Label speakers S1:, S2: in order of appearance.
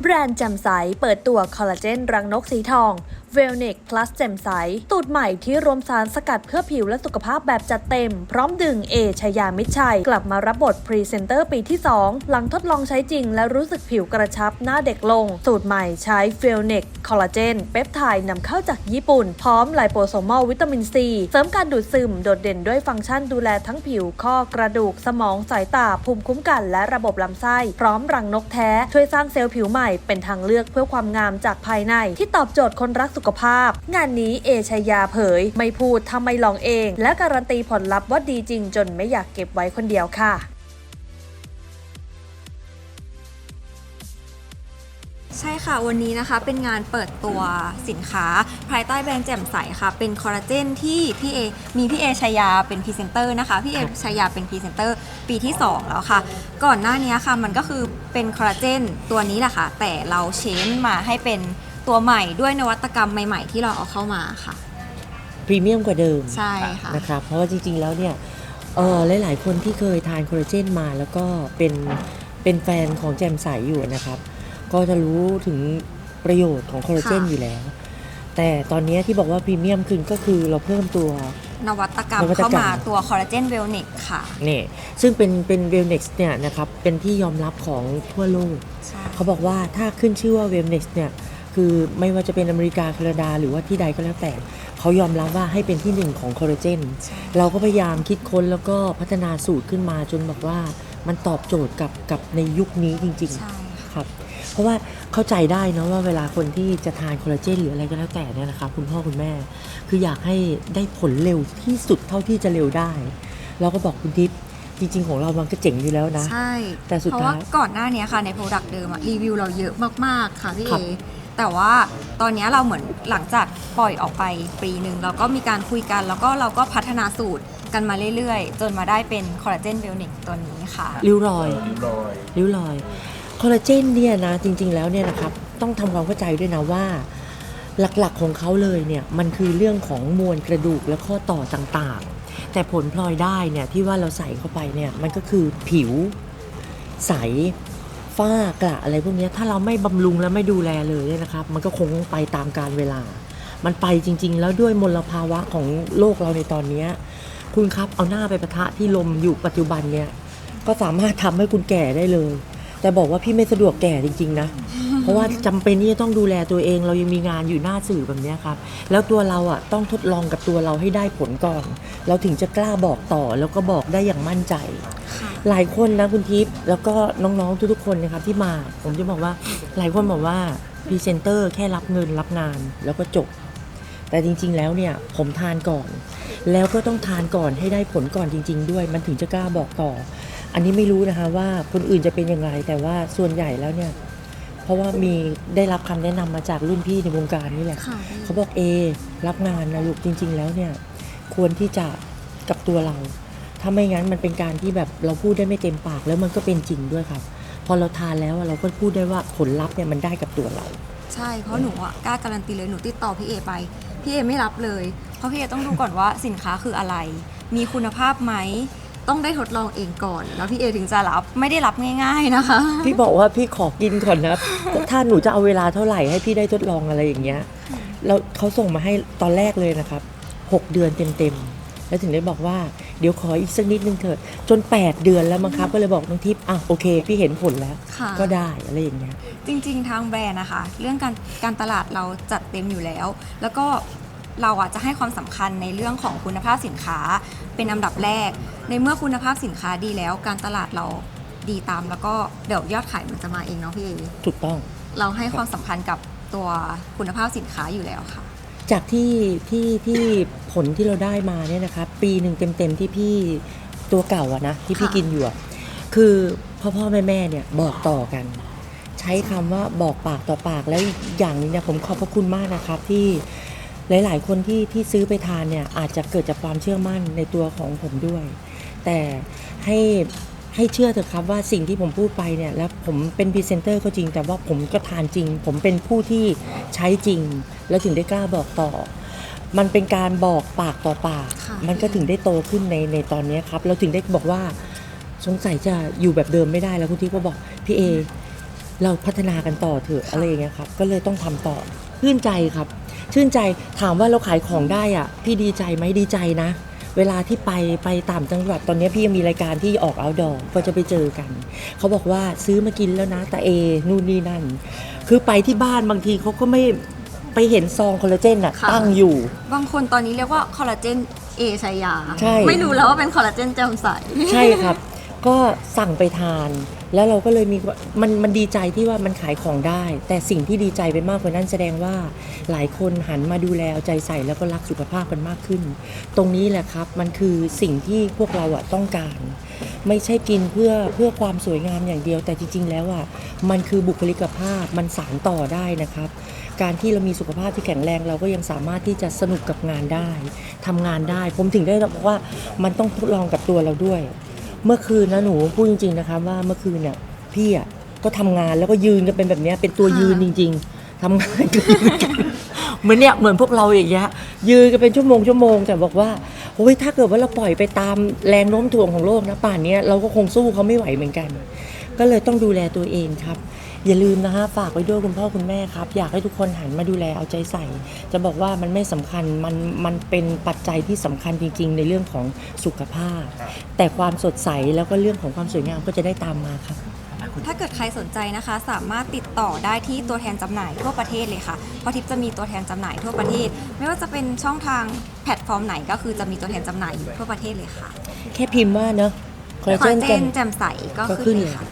S1: แบรนด์จำใสเปิดตัวคอลลาเจนรังนกสีทอง v e l n e c Plus แจ่มใส ตูดใหม่ที่รวมสารสกัดเพื่อผิวและสุขภาพแบบจัดเต็ม พร้อมดึงเอชยามิชัย กลับมารับบทพรีเซนเตอร์ปีที่ 2 หลังทดลองใช้จริงและรู้สึกผิวกระชับหน้าเด็กลง สูตรใหม่ใช้ v e l n e c คอลลาเจนเปปไทด์นำเข้าจากญี่ปุ่น พร้อมไลโปโซมอลวิตามินซีเสริมการดูดซึมโดดเด่นด้วยฟังก์ชันดูแลทั้งผิวข้อกระดูกสมองสายตาภูมิคุ้มกันและระบบลำไส้ พร้อมรังนกแท้ ช่วยสร้างเซลล์ผิวใหม่เป็นทางเลือกเพื่อความงามจากภายใน ที่ตอบโจทย์คนรักสุขภาพ งานนี้เอชยาเผย ไม่พูดทำไม่ลองเอง และการันตีผลลัพธ์ว่าดีจริงจนไม่อยากเก็บไว้คนเดียวค่ะ
S2: ใช่ค่ะ วันนี้นะคะเป็นงานเปิดตัวสินค้า ภายใต้แบรนด์แจ่มใสค่ะ เป็นคอลลาเจนที่พี่เอมีพี่เอชายาเป็นพรีเซนเตอร์นะคะ พี่เอชายาเป็นพรีเซนเตอร์ปีที่ 2 แล้วค่ะ ก่อนหน้านี้ค่ะมันก็คือเป็นคอลลาเจนตัวนี้แหละค่ะ แต่เราเชนมาให้เป็น ตัวใหม่ด้วยนวัตกรรมใหม่ๆ ที่เราเอาเข้ามาค่ะ
S3: พรีเมียมกว่าเดิม
S2: ใช่ค่ะ
S3: นะครับเพราะว่าจริงๆแล้วเนี่ยเออหลายๆคนที่เคยทานคอลลาเจนมาแล้วก็เป็นเป็นแฟนของแจมใสอยู่นะครับ ก็จะรู้ถึงประโยชน์ของคอลลาเจน
S2: ค่ะ
S3: อยู่แล้ว แต่ตอนนี้ที่บอกว่าพรีเมียมขึ้นก็คือเราเพิ่มตัวน
S2: วัตกรรม
S3: นวัตกรรม
S2: เข้ามาตัวคอลลาเจนเวลเนกค่ะ
S3: เนี่ยซึ่งเป็นเป็นเวลเน็กซ์เนี่ยนะครับเป็นที่ยอมรับของทั่วโลก
S2: ใช่
S3: เขาบอกว่าถ้าขึ้นชื่อว่าเวลเน็กซ์เนี่ย คือไม่ว่าจะเป็นอเมริกาแคนาดา หรือว่าที่ใดก็แล้วแต่เขายอมรับว่าให้เป็นที่หนึ่งของคอลลาเจน
S2: ใช่
S3: เราก็พยายามคิดค้นแล้วก็พัฒนาสูตรขึ้นมาจนบอกว่ามันตอบโจทย์กับกับในยุคนี้จริง
S2: ใช่
S3: ๆครับ เพราะว่าเข้าใจได้นะว่าเวลาคนที่จะทานคอลลาเจนหรืออะไรก็แล้วแต่เนี่ยนะครับคุณพ่อคุณแม่ คืออยากให้ได้ผลเร็วที่สุดเท่าที่จะเร็วได้ เราก็บอกคุณทิพย์จริง ๆ ของเรามันก็เจ๋งอยู่แล้วนะ
S2: ใช่
S3: แต่สุด
S2: เพราะ
S3: ท้าย
S2: ว่าก่อนหน้านี้ค่ะในโปรดักต์เดิมอะรีวิวเราเยอะมาก ๆ ค่ะพี่
S3: ครั
S2: เอบ แต่ว่าตอนนี้เราเหมือนหลังจากปล่อยออกไปปีหนึ่งเราก็มีการคุยกันแล้วก็เราก็พัฒนาสูตรกันมาเรื่อยๆ จนมาได้เป็นคอลลาเจนเบลนิกตัวนี้ค่ะ
S3: ริ้วรอย ริ้วรอย คอลลาเจนเนี่ยนะจริง ๆ แล้วเนี่ยนะครับต้องทำความเข้าใจด้วยนะว่า หลักๆของเขาเลยเนี่ยมันคือเรื่องของมวลกระดูกและข้อต่อต่างๆ แต่ผลพลอยได้เนี่ยที่ว่าเราใส่เข้าไปเนี่ยมันก็คือผิวใส ฝ้ากระอะไรพวกนี้ถ้าเราไม่บำรุงและไม่ดูแลเลยเนี่ยนะครับ มันก็คงไปตามการเวลา มันไปจริง ๆ แล้วด้วยมลภาวะของโลกเราในตอนนี้คุณครับเอาหน้าไปประทะที่ลมอยู่ปัจจุบันเนี่ย ก็สามารถทำให้คุณแก่ได้เลย แต่บอกว่าพี่ไม่สะดวกแก่จริง ๆ นะ เพราะว่าจำเป็นที่จะต้องดูแลตัวเอง เรายังมีงานอยู่หน้าสื่อแบบนี้ครับ แล้วตัวเราอะต้องทดลองกับตัวเราให้ได้ผลก่อน เราถึงจะกล้าบอกต่อแล้วก็บอกได้อย่างมั่นใจ หลายคนนะคุณทิพย์แล้วก็น้องๆทุกๆคนนะครับที่มาผมจะบอกว่าหลายคนบอกว่าพรีเซนเตอร์แค่รับเงินรับงานแล้วก็จบ แต่จริง ๆ แล้วเนี่ยผมทานก่อน แล้วก็ต้องทานก่อนให้ได้ผลก่อนจริง ๆ ด้วย มันถึงจะกล้าบอกต่อ อันนี้ไม่รู้นะคะว่าคนอื่นจะเป็นอย่างไรแต่ว่าส่วนใหญ่แล้วเนี่ยเพราะว่ามีได้รับคำแนะนำมาจากรุ่นพี่ในวงการนี่แหละ
S2: ค่ะ
S3: เขาบอกเอรับงานนะลูกจริง ๆ แล้วเนี่ยควรที่จะกับตัวเรา ถ้าไม่งั้นมันเป็นการที่แบบเราพูดได้ไม่เต็มปากแล้วมันก็เป็นจริงด้วยครับ พอเราทานแล้วอะเราก็พูดได้ว่าผลลัพธ์เนี่ยมันได้กับตัวเรา
S2: ใช่เพราะหนูอะกล้าการันตีเลยหนูติดต่อพี่เอไปพี่เอไม่รับเลย เพราะพี่เอต้องดูก่อนว่าสินค้าคืออะไร มีคุณภาพไหมต้องได้ทดลองเองก่อน แล้วพี่เอถึงจะรับไม่ได้รับง่าย ๆนะคะ
S3: พี่บอกว่าพี่ขอกินก่อนนะ ถ้าหนูจะเอาเวลาเท่าไหร่ให้พี่ได้ทดลองอะไรอย่างเงี้ยแล้วเขาส่งมาให้ตอนแรกเลยนะครับ6เดือนเต็มๆ แล้วถึงได้บอกว่าเดี๋ยวขออีกสักนิดนึงเถิดจน 8 เดือนแล้วมั้งครับก็เลยบอกน้องทิพย์อะโอเค พี่เห็นผลแล้ว
S2: ค่ะ
S3: ก็ได้อะไรอย่างเงี้ย
S2: จริงๆ ทางแบรนด์นะคะ เรื่องการการตลาดเราจัดเต็มอยู่แล้ว แล้วก็เราอะจะให้ความสำคัญในเรื่องของคุณภาพสินค้า เป็นอันดับแรก ในเมื่อคุณภาพสินค้าดีแล้ว การตลาดเราดีตาม แล้วก็เดี๋ยวยอดขายมันจะมาเองเนาะพี่เอ
S3: ถูกต้อง
S2: เราให้ความสำคัญกับตัวคุณภาพสินค้าอยู่แล้วค่ะ
S3: จากที่ที่ที่ผลที่เราได้มาเนี่ยนะครับปีหนึ่งเต็มๆที่พี่ตัวเก่าอะนะที่พี่
S2: ค่ะ
S3: กินอยู่อะคือพ่อพ่อแม่แม่เนี่ยบอกต่อกัน ใช้คำว่าบอกปากต่อปากแล้วอีกอย่างหนึงเนี่ยผมขอบพระคุณมากนะครับที่หลาย ๆ คนที่ที่ซื้อไปทานเนี่ยอาจจะเกิดจากความเชื่อมั่นในตัวของผมด้วย แต่ให้ ให้เชื่อเถอะครับว่าสิ่งที่ผมพูดไปเนี่ยแล้วผมเป็นพรีเซนเตอร์ก็จริง แต่ว่าผมก็ทานจริง ผมเป็นผู้ที่ใช้จริง แล้วถึงได้กล้าบอกต่อ มันเป็นการบอกปากต่อปาก
S2: ค่ะ
S3: มันก็ถึงได้โตขึ้นในในตอนเนี้ยครับเราถึงได้บอกว่าสงสัยจะอยู่แบบเดิมไม่ได้แล้วคุณทิพย์ก็บอกพี่เอเราพัฒนากันต่อเถอะอะไรอย่างเงี้ยครับ ก็เลยต้องทำต่อชื่นใจครับ ชื่นใจถามว่าเราขายของได้อะพี่ดีใจไหมดีใจนะ เวลาที่ไปไปต่างจังหวัดตอนนี้พี่ยังมีรายการที่ออกเอาดอก็จะไปเจอกัน เขาบอกว่าซื้อมากินแล้วนะแต่เอนู่นนี่นั่น คือไปที่บ้านบางทีเขาก็ไม่ไปเห็นซองคอลลาเจนอะ
S2: ค่ะ
S3: ตั้งอยู่
S2: บางคนตอนนี้เรียกว่าคอลลาเจนเอชายา
S3: ใช่
S2: ไม่รู้แล้วว่าเป็นคอลลาเจนแจ่มใส
S3: ใช่ครับ ก็สั่งไปทาน แล้วเราก็เลยมีมันมันดีใจที่ว่ามันขายของได้ แต่สิ่งที่ดีใจไปมากกว่านั้นแสดงว่าหลายคนหันมาดูแลเอาใจใส่แล้วก็รักสุขภาพกันมากขึ้น ตรงนี้แหละครับมันคือสิ่งที่พวกเราอะต้องการ ไม่ใช่กินเพื่อเพื่อความสวยงามอย่างเดียว แต่จริง ๆ แล้วอะมันคือบุคลิกภาพมันสานต่อได้นะครับ การที่เรามีสุขภาพที่แข็งแรงเราก็ยังสามารถที่จะสนุกกับงานได้ทำงานได้ ผมถึงได้บอกว่ามันต้องทดลองกับตัวเราด้วย เมื่อคืนนะหนูพูดจริง ๆนะคะว่าเมื่อคืนเนี่ยพี่อะก็ทำงานแล้วก็ยืนกันเป็นแบบเนี้ยเป็นตัวยืนจริง ๆทำงานก็ยืนกันเหมือนเนี่ยเหมือนพวกเราอย่างเงี้ยยืนกันเป็นชั่วโมงชั่วโมงแต่บอกว่าโอ้ยถ้าเกิดว่าเราปล่อยไปตามแรงโน้มถ่วงของโลกนะป่านเนี้ยเราก็คงสู้เขาไม่ไหวเหมือนกัน ก็เลยต้องดูแลตัวเองครับ อย่าลืมนะฮะฝากไว้ด้วยคุณพ่อคุณแม่ครับ อยากให้ทุกคนหันมาดูแลเอาใจใส่ จะบอกว่ามันไม่สำคัญมันมันเป็นปัจจัยที่สำคัญจริง ๆ ในเรื่องของสุขภาพ แต่ความสดใสแล้วก็เรื่องของความสวยงามก็จะได้ตามมาครับ
S2: ถ้าเกิดใครสนใจนะคะ สามารถติดต่อได้ที่ตัวแทนจำหน่ายทั่วประเทศเลยค่ะ เพราะทิปจะมีตัวแทนจำหน่ายทั่วประเทศ ไม่ว่าจะเป็นช่องทางแพลตฟอร์มไหนก็คือจะมีตัวแทนจำหน่ายอยู่ทั่วประเทศเลยค่ะ
S3: แค่พิมพ์ว่าเนอะคอลลา
S2: คอล
S3: เจ
S2: ลานเจ
S3: แจ่
S2: น
S3: ม
S2: แจ่มใสก็
S3: ก็
S2: ขึ้
S3: ขึ้
S2: น
S3: น
S2: เล
S3: เลยย
S2: ค่ะ